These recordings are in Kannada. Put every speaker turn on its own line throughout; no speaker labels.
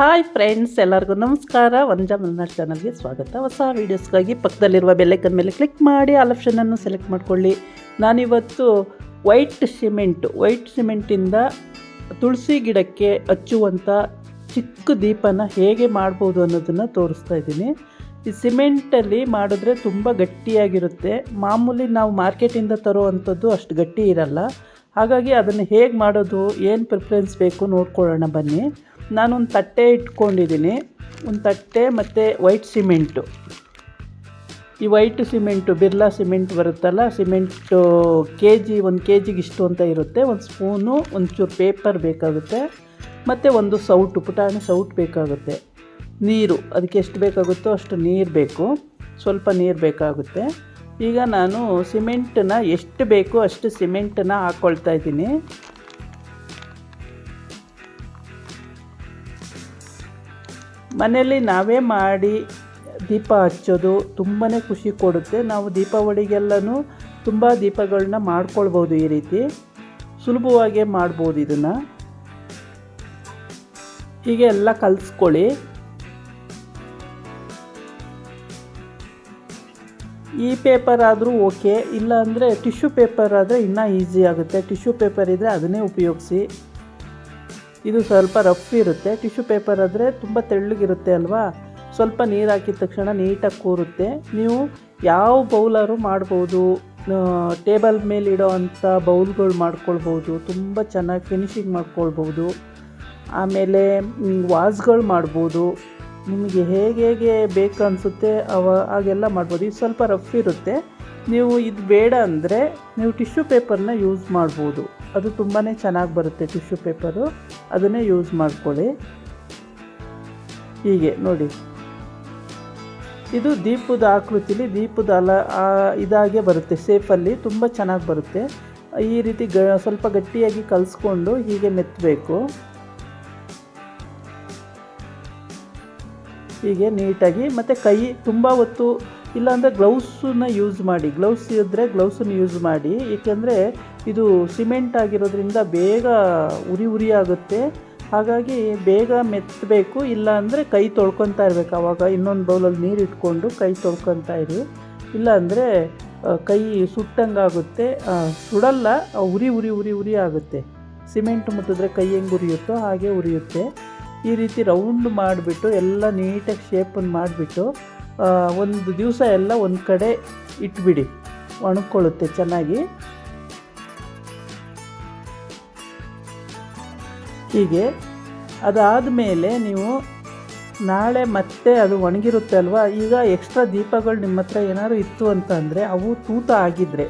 ಹಾಯ್ ಫ್ರೆಂಡ್ಸ್, ಎಲ್ಲರಿಗೂ ನಮಸ್ಕಾರ. ವಂಜಾ ಮಲ್ನಾಡ್ ಚಾನಲ್ಗೆ ಸ್ವಾಗತ. ಹೊಸ ವೀಡಿಯೋಸ್ಗಾಗಿ ಪಕ್ಕದಲ್ಲಿರುವ ಬೆಲ್ಲೈಕನ್ ಮೇಲೆ ಕ್ಲಿಕ್ ಮಾಡಿ ಆಲ್ ಆಪ್ಷನನ್ನು ಸೆಲೆಕ್ಟ್ ಮಾಡ್ಕೊಳ್ಳಿ. ನಾನಿವತ್ತು ವೈಟ್ ಸಿಮೆಂಟ್ ವೈಟ್ ಸಿಮೆಂಟಿಂದ ತುಳಸಿ ಗಿಡಕ್ಕೆ ಹಚ್ಚುವಂಥ ಚಿಕ್ಕ ದೀಪನ ಹೇಗೆ ಮಾಡ್ಬೋದು ಅನ್ನೋದನ್ನು ತೋರಿಸ್ತಾ ಇದ್ದೀನಿ. ಈ ಸಿಮೆಂಟಲ್ಲಿ ಮಾಡಿದ್ರೆ ತುಂಬ ಗಟ್ಟಿಯಾಗಿರುತ್ತೆ. ಮಾಮೂಲಿ ನಾವು ಮಾರ್ಕೆಟಿಂದ ತರುವಂಥದ್ದು ಅಷ್ಟು ಗಟ್ಟಿ ಇರಲ್ಲ. ಹಾಗಾಗಿ ಅದನ್ನು ಹೇಗೆ ಮಾಡೋದು, ಏನು ಪ್ರಿಫರೆನ್ಸ್ ಬೇಕು ನೋಡ್ಕೊಳ್ಳೋಣ ಬನ್ನಿ. ನಾನೊಂದು ತಟ್ಟೆ ಇಟ್ಕೊಂಡಿದ್ದೀನಿ ಒಂದು ತಟ್ಟೆ ಮತ್ತು ವೈಟ್ ಸಿಮೆಂಟು. ಈ ವೈಟ್ ಸಿಮೆಂಟು, ಬಿರ್ಲಾ ಸಿಮೆಂಟ್ ಬರುತ್ತಲ್ಲ, ಸಿಮೆಂಟು ಕೆ ಜಿ ಒಂದು ಕೆ ಜಿಗೆ ಇಷ್ಟು ಅಂತ ಇರುತ್ತೆ. ಒಂದು ಸ್ಪೂನು, ಒಂಚೂರು ಪೇಪರ್ ಬೇಕಾಗುತ್ತೆ. ಮತ್ತು ಒಂದು ಸೌಟು, ಪುಟಾಣಿ ಸೌಟ್ ಬೇಕಾಗುತ್ತೆ. ನೀರು, ಅದಕ್ಕೆ ಎಷ್ಟು ಬೇಕಾಗುತ್ತೋ ಅಷ್ಟು ನೀರು ಬೇಕು. ಸ್ವಲ್ಪ ನೀರು ಬೇಕಾಗುತ್ತೆ. ಈಗ ನಾನು ಸಿಮೆಂಟನ್ನ ಎಷ್ಟು ಬೇಕೋ ಅಷ್ಟು ಸಿಮೆಂಟನ್ನ ಹಾಕ್ಕೊಳ್ತಾ ಇದ್ದೀನಿ. ಮನೆಯಲ್ಲಿ ನಾವೇ ಮಾಡಿ ದೀಪ ಹಚ್ಚೋದು ತುಂಬಾ ಖುಷಿ ಕೊಡುತ್ತೆ. ನಾವು ದೀಪಾವಳಿಗೆಲ್ಲನೂ ತುಂಬ ದೀಪಗಳನ್ನ ಮಾಡ್ಕೊಳ್ಬೋದು ಈ ರೀತಿ. ಸುಲಭವಾಗೇ ಮಾಡ್ಬೋದು ಇದನ್ನು. ಹೀಗೆ ಎಲ್ಲ ಕಲಿಸ್ಕೊಳ್ಳಿ. ಈ ಪೇಪರ್ ಆದರೂ ಓಕೆ ಇಲ್ಲ ಅಂದರೆ ಟಿಶ್ಯೂ ಪೇಪರ್ ಆದರೆ ಇನ್ನೂ ಈಸಿ ಆಗುತ್ತೆ. ಟಿಶ್ಯೂ ಪೇಪರ್ ಇದ್ದರೆ ಅದನ್ನೇ ಉಪಯೋಗಿಸಿ. ಇದು ಸ್ವಲ್ಪ ರಫ್ ಇರುತ್ತೆ. ಟಿಶ್ಯೂ ಪೇಪರ್ ಆದರೆ ತುಂಬ ತೆಳ್ಳಗಿರುತ್ತೆ ಅಲ್ವಾ? ಸ್ವಲ್ಪ ನೀರು ಹಾಕಿದ ತಕ್ಷಣ ನೀಟಾಗಿ ಕೂರುತ್ತೆ. ನೀವು ಯಾವ ಬೌಲರು ಮಾಡ್ಬೋದು. ಟೇಬಲ್ ಮೇಲೆ ಇಡೋ ಅಂಥ ಬೌಲ್ಗಳು ಮಾಡ್ಕೊಳ್ಬೋದು. ತುಂಬ ಚೆನ್ನಾಗಿ ಫಿನಿಶಿಂಗ್ ಮಾಡ್ಕೊಳ್ಬೋದು. ಆಮೇಲೆ ವಾಸ್ಗಳು ಮಾಡ್ಬೋದು. ನಿಮಗೆ ಹೇಗೆ ಹೇಗೆ ಬೇಕು ಅನಿಸುತ್ತೆ ಅವ, ಹಾಗೆಲ್ಲ ಮಾಡ್ಬೋದು. ಇದು ಸ್ವಲ್ಪ ರಫ್ ಇರುತ್ತೆ. ನೀವು ಇದು ಬೇಡ ಅಂದರೆ ನೀವು ಟಿಶ್ಯೂ ಪೇಪರ್ನ ಯೂಸ್ ಮಾಡ್ಬೋದು. ಅದು ತುಂಬಾ ಚೆನ್ನಾಗಿ ಬರುತ್ತೆ ಟಿಶ್ಯೂ ಪೇಪರು. ಅದನ್ನೇ ಯೂಸ್ ಮಾಡ್ಕೊಳ್ಳಿ. ಹೀಗೆ, ನೋಡಿ. ಇದು ದೀಪದ ಆಕೃತಿಲಿ, ದೀಪದ ಅಲ ಇದಾಗೆ ಬರುತ್ತೆ, ಸೇಫಲ್ಲಿ ತುಂಬ ಚೆನ್ನಾಗಿ ಬರುತ್ತೆ. ಈ ರೀತಿ ಗ, ಸ್ವಲ್ಪ ಗಟ್ಟಿಯಾಗಿ ಕಲಿಸ್ಕೊಂಡು ಹೀಗೆ ಮೆತ್ತಬೇಕು ಹೀಗೆ ನೀಟಾಗಿ, ಮತ್ತು ಕೈ ತುಂಬ ಹೊತ್ತು ಇಲ್ಲಾಂದರೆ ಗ್ಲೌಸನ್ನ ಯೂಸ್ ಮಾಡಿ, ಗ್ಲೌಸ್ ಇದ್ದರೆ ಗ್ಲೌಸನ್ನು ಯೂಸ್ ಮಾಡಿ, ಏಕೆಂದರೆ ಇದು ಸಿಮೆಂಟ್ ಆಗಿರೋದ್ರಿಂದ ಬೇಗ ಉರಿ ಉರಿ ಆಗುತ್ತೆ. ಹಾಗಾಗಿ ಬೇಗ ಮೆತ್ತಬೇಕು ಇಲ್ಲ ಅಂದರೆ ಕೈ ತೊಳ್ಕೊತಾ ಇರಬೇಕು. ಆವಾಗ ಇನ್ನೊಂದು ಬೌಲಲ್ಲಿ ನೀರು ಇಟ್ಕೊಂಡು ಕೈ ತೊಳ್ಕೊತಾ ಇರಿ. ಇಲ್ಲ ಅಂದರೆ ಕೈ ಸುಟ್ಟಂಗಾಗುತ್ತೆ ಸುಡಲ್ಲ ಉರಿ ಉರಿ ಉರಿ ಉರಿ ಆಗುತ್ತೆ. ಸಿಮೆಂಟ್ ಮುಟ್ಟಿದ್ರೆ ಕೈ ಹೆಂಗೆ ಉರಿಯುತ್ತೋ ಹಾಗೆ ಉರಿಯುತ್ತೆ. ಈ ರೀತಿ ರೌಂಡ್ ಮಾಡಿಬಿಟ್ಟು ಎಲ್ಲ ನೀಟಾಗಿ ಶೇಪನ್ನು ಮಾಡಿಬಿಟ್ಟು ಒಂದು ದಿವಸ ಎಲ್ಲ ಒಂದು ಕಡೆ ಇಟ್ಬಿಡಿ. ಒಣಕೊಳ್ಳುತ್ತೆ ಚೆನ್ನಾಗಿ. ಹೀಗೆ ಅದಾದ ಮೇಲೆ ನೀವು ನಾಳೆ ಮತ್ತೆ ಅದು ಒಣಗಿರುತ್ತೆ ಅಲ್ವಾ? ಈಗ ಎಕ್ಸ್ಟ್ರಾ ದೀಪಗಳು ನಿಮ್ಮ ಹತ್ರ ಏನಾದ್ರು ಇತ್ತು ಅಂತ ಅಂದರೆ ಅವು ತೂತ ಆಗಿದ್ದರೆ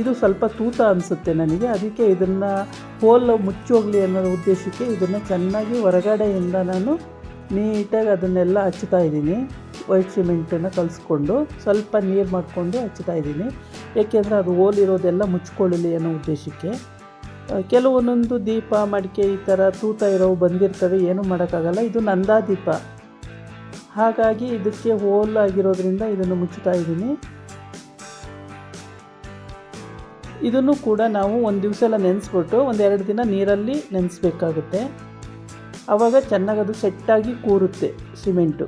ಇದು ಸ್ವಲ್ಪ ತೂತ ಅನಿಸುತ್ತೆ ನನಗೆ. ಅದಕ್ಕೆ ಇದನ್ನು ಹೋಲ್ ಮುಚ್ಚೋಗ್ಲಿ ಅನ್ನೋ ಉದ್ದೇಶಕ್ಕೆ ಇದನ್ನು ಚೆನ್ನಾಗಿ ಹೊರಗಡೆಯಿಂದ ನಾನು ನೀಟಾಗಿ ಅದನ್ನೆಲ್ಲ ಹಚ್ತಾ ಇದ್ದೀನಿ. ವೈಟ್ ಸಿಮೆಂಟನ್ನು ಕಲಿಸ್ಕೊಂಡು ಸ್ವಲ್ಪ ನೀರು ಮಾಡಿಕೊಂಡು ಹಚ್ತಾ ಇದ್ದೀನಿ. ಏಕೆಂದರೆ ಅದು ಹೋಲಿರೋದೆಲ್ಲ ಮುಚ್ಕೊಳ್ಳಲಿ ಅನ್ನೋ ಉದ್ದೇಶಕ್ಕೆ. ಕೆಲವೊಂದೊಂದು ದೀಪ, ಮಡಿಕೆ ಈ ಥರ ತೂತ ಇರೋವು ಬಂದಿರ್ತವೆ, ಏನೂ ಮಾಡೋಕ್ಕಾಗಲ್ಲ. ಇದು ನಂದಾ ದೀಪ ಹಾಗಾಗಿ ಇದಕ್ಕೆ ಹೋಲ್ ಆಗಿರೋದ್ರಿಂದ ಇದನ್ನು ಮುಚ್ಚುತ್ತಾ ಇದ್ದೀನಿ. ಇದನ್ನು ಕೂಡ ನಾವು ಒಂದು ದಿವಸ ಎಲ್ಲ ನೆನೆಸ್ಬಿಟ್ಟು ಒಂದೆರಡು ದಿನ ನೀರಲ್ಲಿ ನೆನೆಸ್ಬೇಕಾಗುತ್ತೆ. ಆವಾಗ ಚೆನ್ನಾಗಿ ಅದು ಸೆಟ್ಟಾಗಿ ಕೂರುತ್ತೆ ಸಿಮೆಂಟು.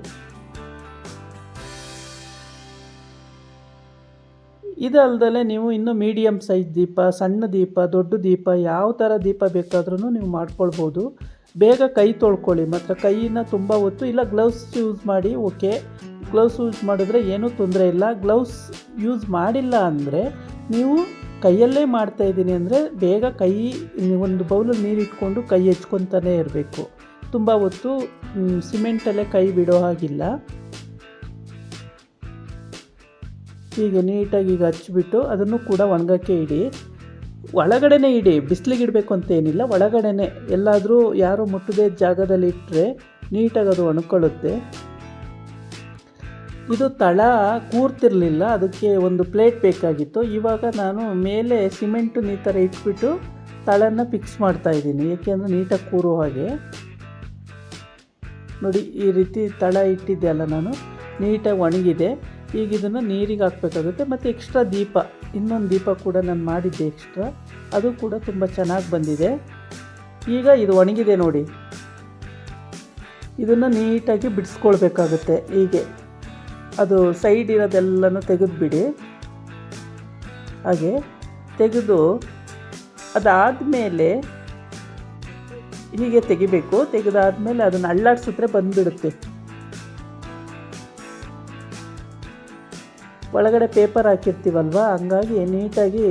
ಇದಲ್ದಲೆ ನೀವು ಇನ್ನೂ ಮೀಡಿಯಮ್ ಸೈಜ್ ದೀಪ, ಸಣ್ಣ ದೀಪ, ದೊಡ್ಡ ದೀಪ, ಯಾವ ಥರ ದೀಪ ಬೇಕಾದ್ರೂ ನೀವು ಮಾಡ್ಕೊಳ್ಬೋದು. ಬೇಗ ಕೈ ತೊಳ್ಕೊಳ್ಳಿ, ಮಾತ್ರ ಕೈಯನ್ನು ತುಂಬ ಹೊತ್ತು, ಇಲ್ಲ ಗ್ಲೌಸ್ ಯೂಸ್ ಮಾಡಿ ಓಕೆ ಗ್ಲೌಸ್ ಯೂಸ್ ಮಾಡಿದ್ರೆ ಏನೂ ತೊಂದರೆ ಇಲ್ಲ. ಗ್ಲೌಸ್ ಯೂಸ್ ಮಾಡಿಲ್ಲ ಅಂದರೆ ನೀವು ಕೈಯಲ್ಲೇ ಮಾಡ್ತಾ ಇದ್ದೀನಿ ಅಂದರೆ ಬೇಗ ಕೈ ಒಂದು ಬೌಲಲ್ಲಿ ನೀರು ಇಟ್ಕೊಂಡು ಕೈ ಹೆಚ್ಕೊತಾನೇ ಇರಬೇಕು. ತುಂಬ ಹೊತ್ತು ಸಿಮೆಂಟಲ್ಲೇ ಕೈ ಬಿಡೋ ಹಾಗಿಲ್ಲ. ಹೀಗೆ ನೀಟಾಗಿ ಈಗ ಹಚ್ಚಿಬಿಟ್ಟು ಅದನ್ನು ಕೂಡ ಒಣಗಕ್ಕೆ ಇಡಿ. ಒಳಗಡೆನೇ ಇಡಿ, ಬಿಸಿಲಿಗೆ ಇಡಬೇಕು ಅಂತ ಏನಿಲ್ಲ. ಒಳಗಡೆನೇ ಎಲ್ಲಾದರೂ ಯಾರು ಮುಟ್ಟದೆ ಜಾಗದಲ್ಲಿ ಇಟ್ಟರೆ ನೀಟಾಗಿ ಅದು ಒಣಕೊಳ್ಳುತ್ತೆ. ಇದು ತಳ ಕೂರ್ತಿರಲಿಲ್ಲ, ಅದಕ್ಕೆ ಒಂದು ಪ್ಲೇಟ್ ಬೇಕಾಗಿತ್ತು. ಇವಾಗ ನಾನು ಮೇಲೆ ಸಿಮೆಂಟು ಈ ಥರ ಇಟ್ಬಿಟ್ಟು ತಳನ ಫಿಕ್ಸ್ ಮಾಡ್ತಾ ಇದ್ದೀನಿ, ಏಕೆಂದರೆ ನೀಟಾಗಿ ಕೂರೋ ಹಾಗೆ. ನೋಡಿ, ಈ ರೀತಿ ತಳ ಇಟ್ಟಿದ್ದೆ ಅಲ್ಲ ನಾನು, ನೀಟಾಗಿ ಒಣಗಿದೆ. ಈಗ ಇದನ್ನು ನೀರಿಗೆ ಹಾಕಬೇಕಾಗುತ್ತೆ. ಮತ್ತು ಎಕ್ಸ್ಟ್ರಾ ದೀಪ, ಇನ್ನೊಂದು ದೀಪ ಕೂಡ ನಾನು ಮಾಡಿದ್ದೆ ಎಕ್ಸ್ಟ್ರಾ ಅದು ಕೂಡ ತುಂಬ ಚೆನ್ನಾಗಿ ಬಂದಿದೆ. ಈಗ ಇದು ಒಣಗಿದೆ ನೋಡಿ. ಇದನ್ನು ನೀಟಾಗಿ ಬಿಡಿಸ್ಕೊಳ್ಬೇಕಾಗುತ್ತೆ ಹೀಗೆ. ಅದು ಸೈಡ್ ಇರೋದೆಲ್ಲನೂ ತೆಗೆದುಬಿಡಿ. ಹಾಗೆ ತೆಗೆದು ಅದಾದಮೇಲೆ ಹೀಗೆ ತೆಗಿಬೇಕು. ತೆಗೆದಾದ್ಮೇಲೆ ಅದನ್ನು ಅಳ್ಳಾಡ್ಸಿದ್ರೆ ಬಂದುಬಿಡುತ್ತೆ. ಒಳಗಡೆ ಪೇಪರ್ ಹಾಕಿರ್ತೀವಲ್ವ? ಹಂಗಾಗಿ ನೀಟಾಗಿ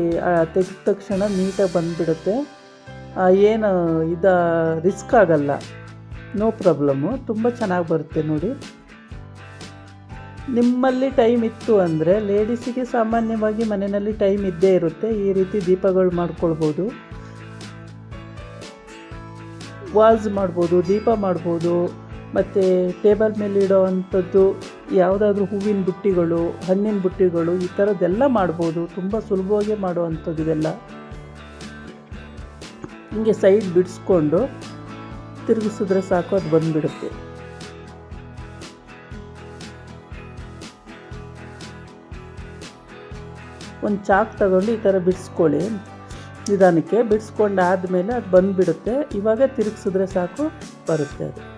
ತೆಗೆದ ತಕ್ಷಣ ನೀಟಾಗಿ ಬಂದುಬಿಡುತ್ತೆ. ಏನು, ಇದು ರಿಸ್ಕ್ ಆಗಲ್ಲ. ನೋ ಪ್ರಾಬ್ಲಮ್ಮು ತುಂಬ ಚೆನ್ನಾಗಿ ಬರುತ್ತೆ ನೋಡಿ. ನಿಮ್ಮಲ್ಲಿ ಟೈಮ್ ಇತ್ತು ಅಂದರೆ ಲೇಡೀಸಿಗೆ ಸಾಮಾನ್ಯವಾಗಿ ಮನೆಯಲ್ಲಿ ಟೈಮ್ ಇದ್ದೇ ಇರುತ್ತೆ. ಈ ರೀತಿ ದೀಪಗಳು ಮಾಡ್ಕೊಳ್ಬೋದು. ವಾಲ್ಸ್ ಮಾಡ್ಬೋದು, ದೀಪ ಮಾಡ್ಬೋದು. ಮತ್ತು ಟೇಬಲ್ ಮೇಲೆ ಇಡೋ ಅಂಥದ್ದು. ಯಾವುದಾದ್ರೂ ಹೂವಿನ ಬುಟ್ಟಿಗಳು, ಹಣ್ಣಿನ ಬುಟ್ಟಿಗಳು ಈ ಥರದ್ದೆಲ್ಲ ಮಾಡ್ಬೋದು. ತುಂಬ ಸುಲಭವಾಗಿ ಮಾಡುವಂಥದ್ದು ಇದೆಲ್ಲ. ಹಿಂಗೆ ಸೈಡ್ ಬಿಡಿಸ್ಕೊಂಡು ತಿರುಗಿಸಿದ್ರೆ ಸಾಕು, ಅದು ಬಂದುಬಿಡುತ್ತೆ. ಒಂದು ಚಾಕ್ ತಗೊಂಡು ಈ ಥರ ಬಿಡಿಸ್ಕೊಳ್ಳಿ ನಿಧಾನಕ್ಕೆ. ಬಿಡಿಸ್ಕೊಂಡಾದ್ಮೇಲೆ ಅದು ಬಂದುಬಿಡುತ್ತೆ. ಇವಾಗ ತಿರುಗಿಸಿದ್ರೆ ಸಾಕು, ಬರುತ್ತೆ ಅದು.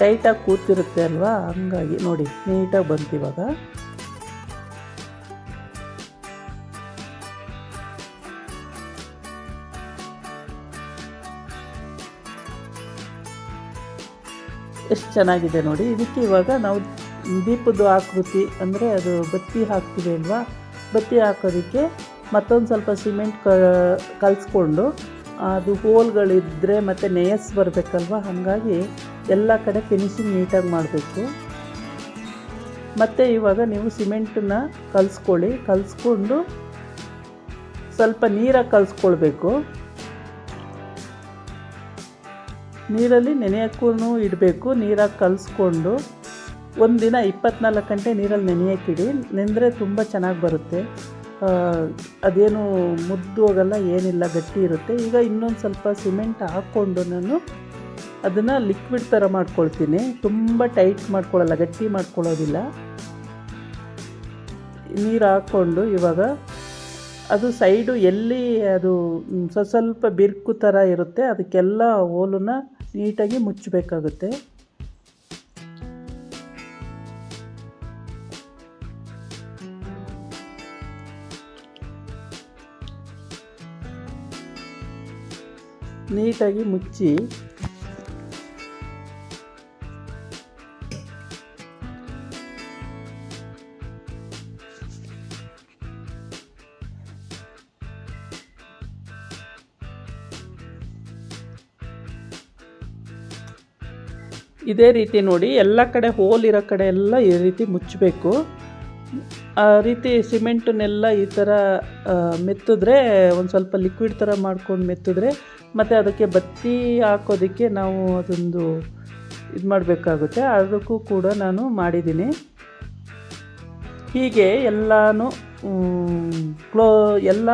ಟೈಟಾಗಿ ಕೂತಿರುತ್ತೆ ಅಲ್ವಾ? ಹಂಗಾಗಿ ನೋಡಿ, ನೀಟಾಗಿ ಬಂತು ಇವಾಗ. ಎಷ್ಟು ಚೆನ್ನಾಗಿದೆ ನೋಡಿ. ಇದಕ್ಕೆ ಇವಾಗ ನಾವು ದೀಪದ ಆಕೃತಿ ಅಂದರೆ ಅದು ಬತ್ತಿ ಹಾಕ್ತೀವಿ ಅಲ್ವಾ? ಬತ್ತಿ ಹಾಕೋದಕ್ಕೆ ಮತ್ತೊಂದು ಸ್ವಲ್ಪ ಸಿಮೆಂಟ್ ಕಲಿಸ್ಕೊಂಡು ಅದು ಹೋಲ್ಗಳಿದ್ದರೆ ಮತ್ತು ನೇಯಸ್ ಬರಬೇಕಲ್ವ? ಹಾಗಾಗಿ ಎಲ್ಲ ಕಡೆ ಫಿನಿಶಿಂಗ್ ನೀಟಾಗಿ ಮಾಡಬೇಕು. ಮತ್ತು ಇವಾಗ ನೀವು ಸಿಮೆಂಟನ್ನ ಕಲಿಸ್ಕೊಳ್ಳಿ. ಕಲಿಸ್ಕೊಂಡು ಸ್ವಲ್ಪ ನೀರಾಗಿ ಕಲಿಸ್ಕೊಳ್ಬೇಕು. ನೀರಲ್ಲಿ ನೆನೆಯೋಕ್ಕೂ ಇಡಬೇಕು. ನೀರಾಗಿ ಕಲಿಸ್ಕೊಂಡು ದಿನ ಇಪ್ಪತ್ನಾಲ್ಕು ಗಂಟೆ ನೀರಲ್ಲಿ ನೆನೆಯೋಕ್ಕಿಡಿ. ನೆಂದರೆ ತುಂಬ ಚೆನ್ನಾಗಿ ಬರುತ್ತೆ. ಅದೇನು ಮುದ್ದು ಹೋಗಲ್ಲ, ಏನಿಲ್ಲ, ಗಟ್ಟಿ ಇರುತ್ತೆ. ಈಗ ಇನ್ನೊಂದು ಸ್ವಲ್ಪ ಸಿಮೆಂಟ್ ಹಾಕ್ಕೊಂಡು ನಾನು ಅದನ್ನು ಲಿಕ್ವಿಡ್ ಥರ ಮಾಡ್ಕೊಳ್ತೀನಿ. ತುಂಬ ಟೈಟ್ ಮಾಡ್ಕೊಳ್ಳಲ್ಲ ಗಟ್ಟಿ ಮಾಡ್ಕೊಳ್ಳೋದಿಲ್ಲ ನೀರು ಹಾಕ್ಕೊಂಡು ಇವಾಗ ಅದು ಸೈಡು ಎಲ್ಲಿ ಅದು ಸ್ವಲ್ಪ ಬಿರ್ಕು ಥರ ಇರುತ್ತೆ, ಅದಕ್ಕೆಲ್ಲ ಹೋಲನ್ನ ನೀಟಾಗಿ ಮುಚ್ಚಬೇಕಾಗುತ್ತೆ. ನೀಟಾಗಿ ಮುಚ್ಚಿ. ಇದೇ ರೀತಿ ನೋಡಿ ಎಲ್ಲ ಕಡೆ ಹೋಲ್ ಇರೋ ಕಡೆ ಎಲ್ಲ ಈ ರೀತಿ ಮುಚ್ಚಬೇಕು. ಆ ರೀತಿ ಸಿಮೆಂಟನ್ನೆಲ್ಲ ಈ ಥರ ಮೆತ್ತಿದ್ರೆ ಒಂದು ಸ್ವಲ್ಪ ಲಿಕ್ವಿಡ್ ಥರ ಮಾಡ್ಕೊಂಡು ಮೆತ್ತಿದ್ರೆ ಮತ್ತು ಅದಕ್ಕೆ ಬತ್ತಿ ಹಾಕೋದಕ್ಕೆ ನಾವು ಅದೊಂದು ಇದು ಮಾಡಬೇಕಾಗುತ್ತೆ. ಅದಕ್ಕೂ ಕೂಡ ನಾನು ಮಾಡಿದ್ದೀನಿ. ಹೀಗೆ ಎಲ್ಲನೂ ಕ್ಲೋ, ಎಲ್ಲ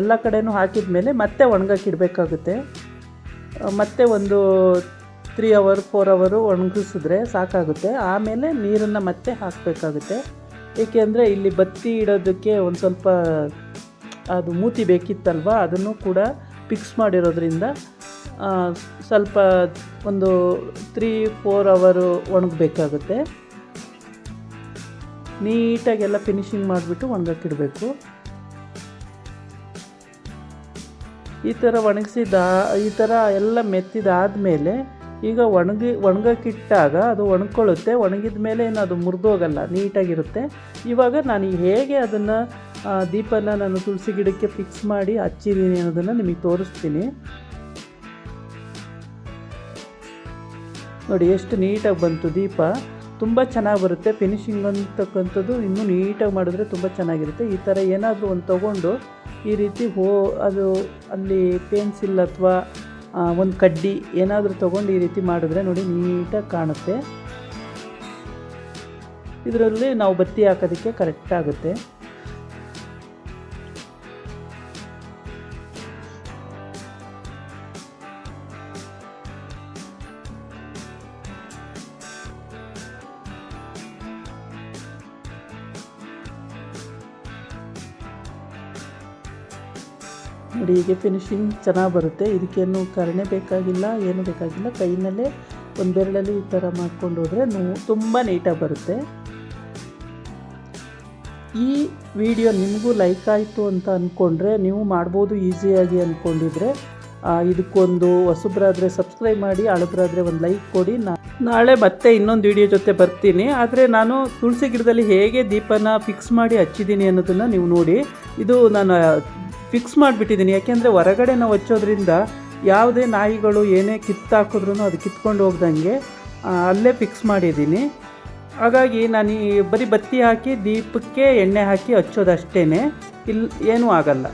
ಎಲ್ಲ ಕಡೆನೂ ಹಾಕಿದ ಮೇಲೆ ಮತ್ತೆ ಒಣಗಕ್ಕಿಡಬೇಕಾಗುತ್ತೆ ಮತ್ತೆ ಒಂದು ತ್ರೀ ಅವರ್ ಫೋರ್ ಅವರು ಒಣಗಿಸಿದ್ರೆ ಸಾಕಾಗುತ್ತೆ. ಆಮೇಲೆ ನೀರನ್ನು ಮತ್ತೆ ಹಾಕಬೇಕಾಗುತ್ತೆ. ಏಕೆಂದರೆ ಇಲ್ಲಿ ಬತ್ತಿ ಇಡೋದಕ್ಕೆ ಒಂದು ಸ್ವಲ್ಪ ಅದು ಮೂತಿ ಬೇಕಿತ್ತಲ್ವ? ಅದನ್ನು ಕೂಡ ಫಿಕ್ಸ್ ಮಾಡಿರೋದ್ರಿಂದ ಸ್ವಲ್ಪ ಒಂದು ತ್ರೀ ಫೋರ್ ಅವರು ಒಣಗಬೇಕಾಗುತ್ತೆ. ನೀಟಾಗೆಲ್ಲ ಫಿನಿಶಿಂಗ್ ಮಾಡಿಬಿಟ್ಟು ಒಣಗಕ್ಕಿಡಬೇಕು. ಈ ಥರ ಒಣಗಿಸಿದ, ಈ ಥರ ಎಲ್ಲ ಮೆತ್ತಿದಾದಮೇಲೆ ಈಗ ಒಣಗಿ ಒಣಗಕ್ಕಿಟ್ಟಾಗ ಅದು ಒಣಕೊಳ್ಳುತ್ತೆ. ಒಣಗಿದ ಮೇಲೆ ಏನು ಅದು ಮುರಿದೋಗಲ್ಲ, ನೀಟಾಗಿರುತ್ತೆ. ಇವಾಗ ನಾನು ಹೇಗೆ ಅದನ್ನು ದೀಪನ ನಾನು ತುಳಸಿ ಗಿಡಕ್ಕೆ ಫಿಕ್ಸ್ ಮಾಡಿ ಹಚ್ಚಿದ್ದೀನಿ ಅನ್ನೋದನ್ನು ನಿಮಗೆ ತೋರಿಸ್ತೀನಿ. ನೋಡಿ, ಎಷ್ಟು ನೀಟಾಗಿ ಬಂತು ದೀಪ. ತುಂಬ ಚೆನ್ನಾಗಿ ಬರುತ್ತೆ. ಫಿನಿಶಿಂಗ್ ಅಂತಕ್ಕಂಥದ್ದು ಇನ್ನೂ ನೀಟಾಗಿ ಮಾಡಿದ್ರೆ ತುಂಬ ಚೆನ್ನಾಗಿರುತ್ತೆ. ಈ ಥರ ಏನಾದರೂ ಒಂದು ತೊಗೊಂಡು ಈ ರೀತಿ ಹೋ, ಅದು ಅಲ್ಲಿ ಪೆನ್ಸಿಲ್ ಅಥವಾ ಒಂದು ಕಡ್ಡಿ ಏನಾದರೂ ತೊಗೊಂಡು ಈ ರೀತಿ ಮಾಡಿದ್ರೆ ನೋಡಿ ನೀಟಾಗಿ ಕಾಣುತ್ತೆ. ಇದರಲ್ಲಿ ನಾವು ಬತ್ತಿ ಹಾಕೋದಕ್ಕೆ ಕರೆಕ್ಟ್ ಆಗುತ್ತೆ. ನೋಡಿ, ಹೀಗೆ ಫಿನಿಶಿಂಗ್ ಚೆನ್ನಾಗಿ ಬರುತ್ತೆ. ಇದಕ್ಕೇನು ಕರಣೆ ಬೇಕಾಗಿಲ್ಲ, ಏನು ಬೇಕಾಗಿಲ್ಲ. ಕೈನಲ್ಲೇ ಒಂದು ಬೆರಳಲ್ಲಿ ಈ ಥರ ಮಾಡ್ಕೊಂಡು ಹೋದರೆ ನೋವು ತುಂಬ ನೀಟಾಗಿ ಬರುತ್ತೆ. ಈ ವಿಡಿಯೋ ನಿಮಗೂ ಲೈಕ್ ಆಯಿತು ಅಂತ ಅಂದ್ಕೊಂಡ್ರೆ ನೀವು ಮಾಡ್ಬೋದು ಈಸಿಯಾಗಿ ಅಂದ್ಕೊಂಡಿದ್ರೆ ಇದಕ್ಕೊಂದು ಹೊಸಬ್ರಾದರೆ ಸಬ್ಸ್ಕ್ರೈಬ್ ಮಾಡಿ ಹಳಬ್ರಾದರೆ ಒಂದು ಲೈಕ್ ಕೊಡಿ. ನಾ, ನಾಳೆ ಮತ್ತೆ ಇನ್ನೊಂದು ವಿಡಿಯೋ ಜೊತೆ ಬರ್ತೀನಿ. ಆದರೆ ನಾನು ತುಳಸಿ ಗಿಡದಲ್ಲಿ ಹೇಗೆ ದೀಪನ ಫಿಕ್ಸ್ ಮಾಡಿ ಹಚ್ಚಿದ್ದೀನಿ ಅನ್ನೋದನ್ನು ನೀವು ನೋಡಿ. ಇದು ನಾನು ಫಿಕ್ಸ್ ಮಾಡಿಬಿಟ್ಟಿದ್ದೀನಿ. ಯಾಕೆಂದರೆ ಹೊರಗಡೆ ನಾವು ಹಚ್ಚೋದ್ರಿಂದ ಯಾವುದೇ ನಾಯಿಗಳು ಏನೇ ಕಿತ್ತಾಕಿದ್ರೂ ಅದು ಕಿತ್ಕೊಂಡು ಹೋಗ್ದಂಗೆ ಅಲ್ಲೇ ಫಿಕ್ಸ್ ಮಾಡಿದ್ದೀನಿ. ಹಾಗಾಗಿ ನಾನು ಈ ಬರೀ ಬತ್ತಿ ಹಾಕಿ ದೀಪಕ್ಕೆ ಎಣ್ಣೆ ಹಾಕಿ ಹಚ್ಚೋದಷ್ಟೇ ಇಲ್ಲಿ ಏನೂ ಆಗಲ್ಲ.